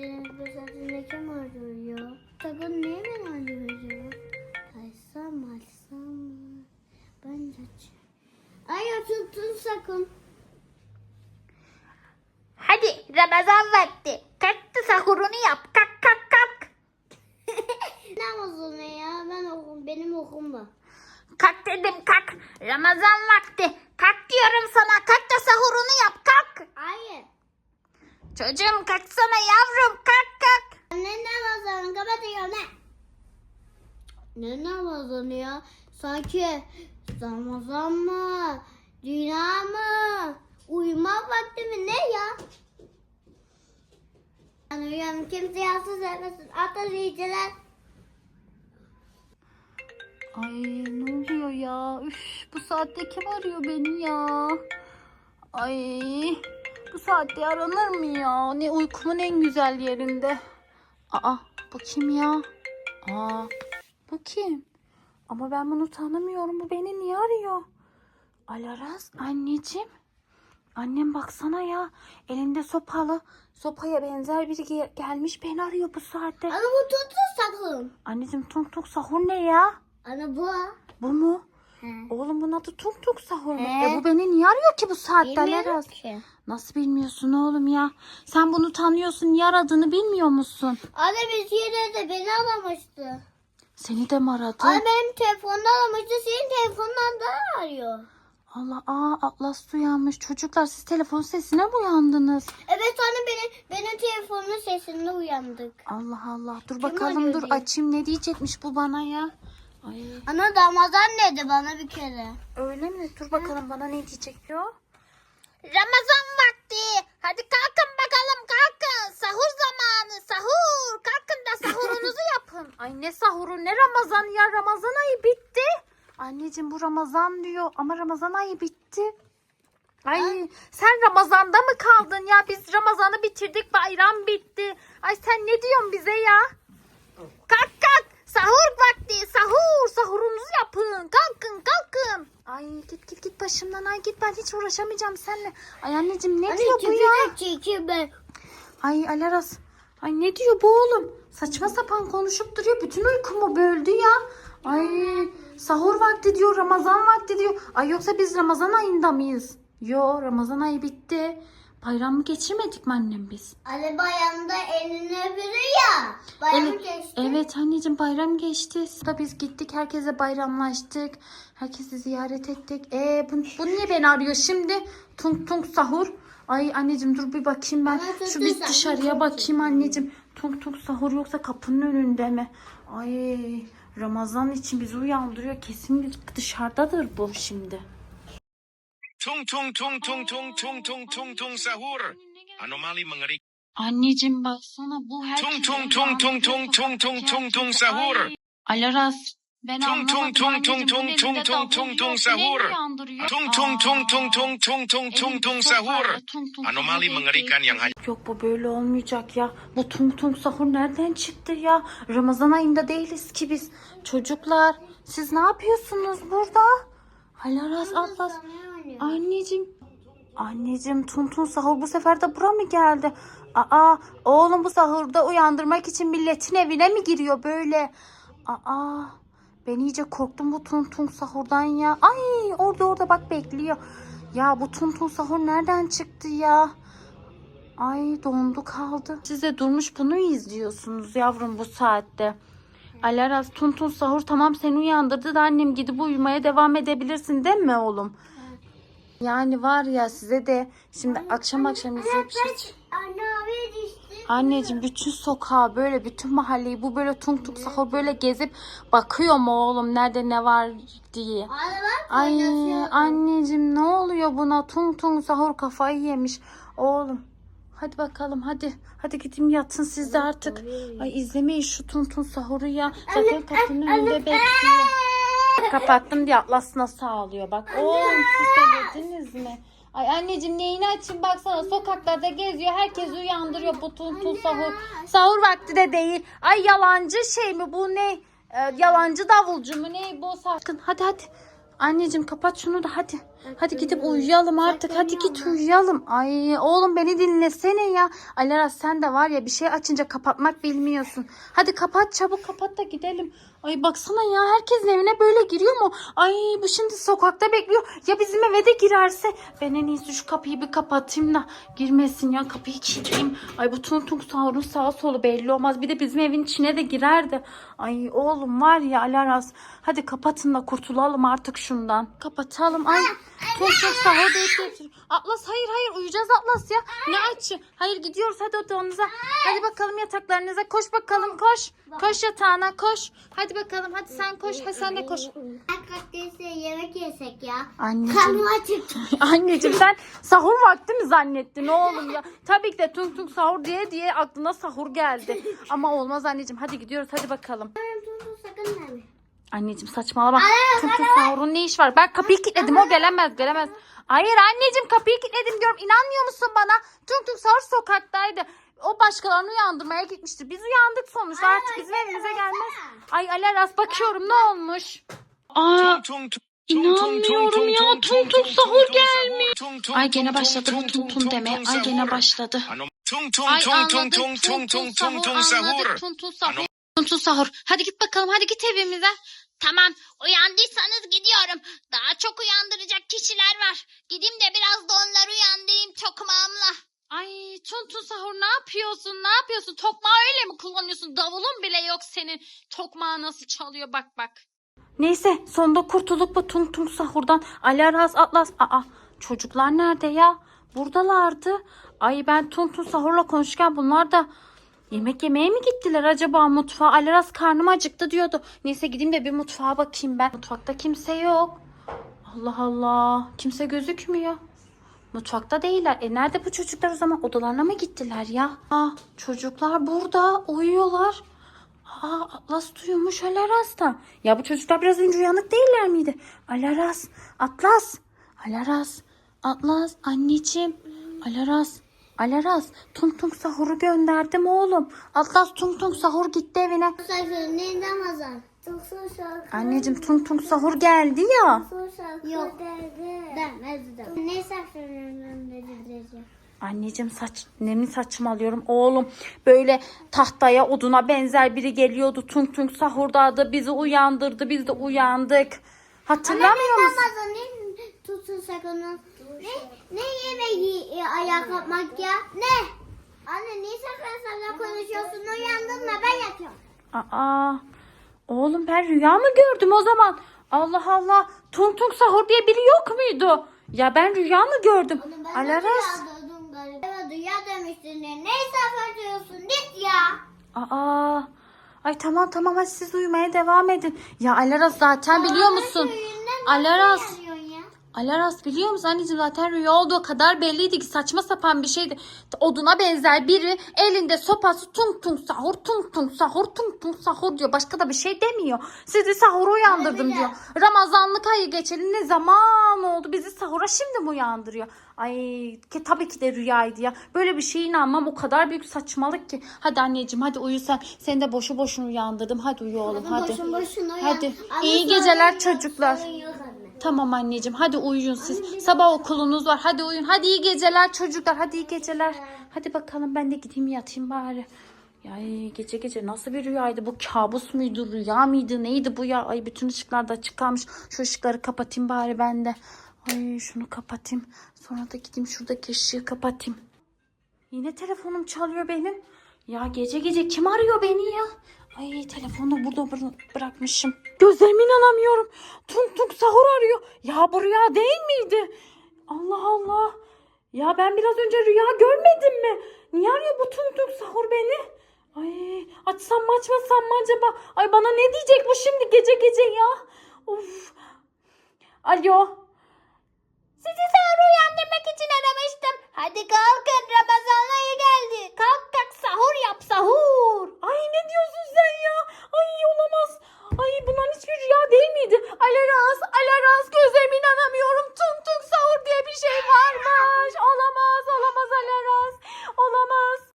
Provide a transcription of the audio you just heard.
gecenin saatinde kim arıyor ya? Sakın niye beni arıyor? Açsam mı açsam mı? Ben de. Ay tutun sakın. Hadi Ramazan vakti. Kalk da sahurunu yap. Kalk kalk kalk. olsun ya? Ben okum, benim okum var. Kalk dedim kalk. Ramazan vakti. Kalk diyorum sana. Kalk da sahurunu yap. Kalk. Hayır. Çocuğum kalksana yavrum. Kalk kalk. Ne namazını kapatıyor ne? Ne namazını ya? Sanki Ramazan mı? Dünya mı? Uyuma vakti mi? Ne ya? Ben uyanım. Kimse yatsız etmesin. Atın iyiceler. Ay ne oluyor ya? Üf, bu saatte kim arıyor beni ya? Ay bu saatte aranır mı ya? Ne uykumun en güzel yerinde. Aa bu kim ya? Aa bu kim? Ama ben bunu tanımıyorum. Bu beni niye arıyor? Alaraz anneciğim. Annem baksana ya. Elinde sopalı. Sopaya benzer biri ge- gelmiş beni arıyor bu saatte. Ana bu tutun sakın. Anneciğim tung tung sahur ne ya? Ana bu. Bu mu? He. Oğlum bunun adı tung tung sahur mu? E bu beni niye arıyor ki bu saatte Bilmiyorum ki. Nasıl bilmiyorsun oğlum ya? Sen bunu tanıyorsun. Niye aradığını bilmiyor musun? Anne biz yine de beni aramıştı. Seni de mi aradı? Anne benim telefonda aramıştı. Senin telefondan da arıyor. Allah aa Atlas uyanmış. Çocuklar siz telefon sesine mi uyandınız? Evet anne benim, benim telefonumun sesinde uyandık. Allah Allah. Dur Kim bakalım dur diye? açayım ne diyecekmiş bu bana ya? Ay Ana Ramazan dedi bana bir kere. öyle mi? Dur bakalım bana ne diyecek diyor. Ramazan vakti. Hadi kalkın bakalım kalkın. Sahur zamanı sahur. Kalkın da sahurunuzu yapın. Ay ne sahuru ne Ramazan ya Ramazan ayı bitti. Anneciğim bu Ramazan diyor ama Ramazan ayı bitti. Ay sen Ramazan'da mı kaldın ya? Biz Ramazan'ı bitirdik bayram bitti. Ay sen ne diyorsun bize ya? Kalk. Sahur vakti. Sahur. Sahurunuzu yapın. Kalkın kalkın. Ay git git git başımdan. Ay git ben hiç uğraşamayacağım seninle. Ay anneciğim ne diyor bu ya? çekeyim ben. Ay Alaras. Ay ne diyor bu oğlum? Saçma sapan konuşup duruyor. Bütün uykumu böldü ya. Ay sahur vakti diyor. Ramazan vakti diyor. Ay yoksa biz Ramazan ayında mıyız? Yo Ramazan ayı bitti. Bayram mı geçirmedik mi annem biz? Anne bayramda elini öpülür ya. Bayram Evet, geçti. evet anneciğim bayram geçti. Da biz gittik herkese bayramlaştık. Herkesi ziyaret ettik. E bu, bu niye beni arıyor şimdi? Tung tung sahur. Ay anneciğim dur bir bakayım ben. Ama Şu bir dışarıya bakayım anneciğim. Tung tung sahur yoksa kapının önünde mi? Ay Ramazan için bizi uyandırıyor. Kesin dışarıdadır bu şimdi. Tung tung tung tung tung tung tung tung tung sahur. Anomali mengerikan. Anneciğim baksana bu herkes Tung tung tung tung tung tung tung tung tung sahur. Alaras ben Tung tung tung tung tung tung tung tung yok. sahur. Tung tung tung tung tung tung tung tung tung sahur. tung tung Anomali mengerikan yang hanya Yok bu böyle olmayacak ya. Bu tung tung sahur nereden çıktı ya? Ramazan ayında değiliz ki biz. Çocuklar siz ne yapıyorsunuz burada? Alaras Atlas. Anneciğim. Anneciğim tung sahur bu sefer de bura mı geldi? Aa oğlum bu sahurda uyandırmak için milletin evine mi giriyor böyle? Aa ben iyice korktum bu tung sahurdan ya. Ay orada orada bak bekliyor. Ya bu tung sahur nereden çıktı ya? Ay dondu kaldı. Siz de durmuş bunu izliyorsunuz yavrum bu saatte. Alaraz tun tun sahur tamam seni uyandırdı da annem gidip uyumaya devam edebilirsin değil mi oğlum? Yani var ya size de şimdi akşam akşam izleyip Anne abi düştü. Anneciğim bütün sokağı böyle bütün mahalleyi bu böyle tung tung sahur böyle gezip bakıyor mu oğlum nerede ne var diye. Anne. Ay anneciğim ne oluyor buna tung tung sahur kafayı yemiş. Oğlum hadi bakalım hadi. Hadi gidin yatın siz de artık. Ay izlemeyin şu tung sahuru ya. Zaten kapının önünde bekliyor. Kapattım diye Atlas nasıl ağlıyor bak. Oğlum siz de dediniz mi? Ay anneciğim neyini açayım baksana sokaklarda geziyor. Herkes uyandırıyor bu tung sahur. Sahur vakti de değil. Ay yalancı şey mi bu ne? Ee, yalancı davulcu mu ne bu sakın. Hadi hadi. Anneciğim kapat şunu da hadi. Hadi gidip uyuyalım artık. Hadi git uyuyalım. Ay oğlum beni dinlesene ya. Alaras sen de var ya bir şey açınca kapatmak bilmiyorsun. Hadi kapat çabuk kapat da gidelim. Ay baksana ya herkesin evine böyle giriyor mu? Ay bu şimdi sokakta bekliyor. Ya bizim eve de girerse ben en iyisi şu kapıyı bir kapatayım da girmesin ya kapıyı kilitleyeyim. Ay bu tung tung sahurun sağa solu belli olmaz. Bir de bizim evin içine de girerdi. Ay oğlum var ya Alaras. Hadi kapatın da kurtulalım artık şundan. Kapatalım. Ay tung tung sahur deyip geçir. Atlas hayır hayır uyuyacağız Atlas ya. Ne açı? Hayır gidiyoruz hadi odanıza. Hadi bakalım yataklarınıza koş bakalım koş. Koş yatağına koş. Hadi bakalım hadi sen koş. Hadi sen de koş. Hakikaten yemek yesek ya. Anneciğim. Anneciğim sen sahur vakti mi zannettin oğlum ya? Tabii ki de tung tung sahur diye diye aklına sahur geldi. Ama olmaz anneciğim hadi gidiyoruz hadi bakalım. Dur dur sakın deme. Anneciğim saçmalama. Tung tung sahurun ne iş var? Ben kapıyı kilitledim o gelemez gelemez. Hayır anneciğim kapıyı kilitledim diyorum. İnanmıyor musun bana? Tung tung sahur sokaktaydı. O başkalarını uyandırmaya gitmiştir. Biz uyandık sonuçta artık bizim evimize gelmez. Ay Alaras bakıyorum ne olmuş? Aa İnanmıyorum ya, tung tung sahur gelmiş. Ay gene başladı bu tum tum deme. Ay gene başladı. Tung tung Ay tung tung anladık. tung tung tung tung tung sahur. sahur. Anladık. Tum tum sahur. Tum tum sahur. Hadi git bakalım. Hadi git evimize. Tamam, uyandıysanız gidiyorum. Daha çok uyandıracak kişiler var. Gideyim de biraz da onları uyandırayım tokmağımla. Ay tum sahur ne yapıyorsun? Ne yapıyorsun? Tokmağı öyle mi kullanıyorsun? Davulun bile yok senin. Tokmağı nasıl çalıyor bak bak. Neyse sonunda kurtulduk bu tung tung sahurdan. Alarhas Atlas. Aa çocuklar nerede ya? Buradalardı. Ay ben tung sahurla konuşurken bunlar da yemek yemeye mi gittiler acaba mutfağa? Alarhas karnım acıktı diyordu. Neyse gideyim de bir mutfağa bakayım ben. Mutfakta kimse yok. Allah Allah. Kimse gözükmüyor. Mutfakta değiller. E nerede bu çocuklar o zaman? Odalarına mı gittiler ya? Aa, çocuklar burada uyuyorlar. Aa, Atlas duymuş Alaras'ta. Ya bu çocuklar biraz önce uyanık değiller miydi? Alaras, Atlas, Alaras, Atlas, anneciğim, Alaras, Alaras, Tung Tung Sahur'u gönderdim oğlum. Atlas Tung Tung Sahur gitti evine. Ne Ramazan? Anneciğim Tung Tung Sahur geldi ya. Yok. Ne Anneciğim saç ne mi saçmalıyorum oğlum böyle tahtaya oduna benzer biri geliyordu tung tung sahurdaydı bizi uyandırdı biz de uyandık hatırlamıyor musun? Ramazan ne tutun sakın? Ne, ne yemeği ayağa kalkmak ya? Ne? Anne niye sakın sakın konuşuyorsun? Uyandın mı? Ben yatıyorum. Aa oğlum ben rüya mı gördüm o zaman Allah Allah tung tung sahur diye biri yok muydu? Ya ben rüya mı gördüm? Oğlum ben Alaras. rüya duydum galiba. Rüya demiştin. Ne saçmalıyorsun? Git ya. Aa ay tamam tamam hadi siz uyumaya devam edin. Ya Alaras zaten biliyor musun? Alaras. Alaras biliyor musun anneciğim zaten rüya olduğu kadar belliydi ki saçma sapan bir şeydi. Oduna benzer biri elinde sopası tung tung sahur tung tung sahur tung tung sahur diyor. Başka da bir şey demiyor. Sizi sahura uyandırdım Öyle. diyor. Ramazanlık ayı geçeli ne zaman oldu bizi sahura şimdi mi uyandırıyor? Ay ki tabii ki de rüyaydı ya. Böyle bir şeye inanmam o kadar büyük saçmalık ki. Hadi anneciğim hadi uyu sen. Seni de boşu boşuna uyandırdım. Hadi uyu oğlum hadi. Boşun boşuna uyan. Hadi. Anne, İyi geceler çocuklar. anne. Tamam anneciğim hadi uyuyun siz. Sabah okulunuz var. Hadi uyuyun. Hadi iyi geceler çocuklar. Hadi iyi geceler. Hadi bakalım ben de gideyim yatayım bari. Ya gece gece nasıl bir rüyaydı bu? Kabus muydu? Rüya mıydı? Neydi bu ya? Ay bütün ışıklar da açık kalmış. Şu ışıkları kapatayım bari ben de. Ay şunu kapatayım. Sonra da gideyim şuradaki ışığı kapatayım. Yine telefonum çalıyor benim. Ya gece gece kim arıyor beni ya? Ay telefonu burada bıra- bırakmışım. Gözlerime inanamıyorum. Tung tung sahur arıyor. Ya bu rüya değil miydi? Allah Allah. Ya ben biraz önce rüya görmedim mi? Niye arıyor bu tung tung sahur beni? Ay açsam mı açmasam mı acaba? Ay bana ne diyecek bu şimdi gece gece ya? Of. Alo. Sizi sahur uyandırmak için aramıştım.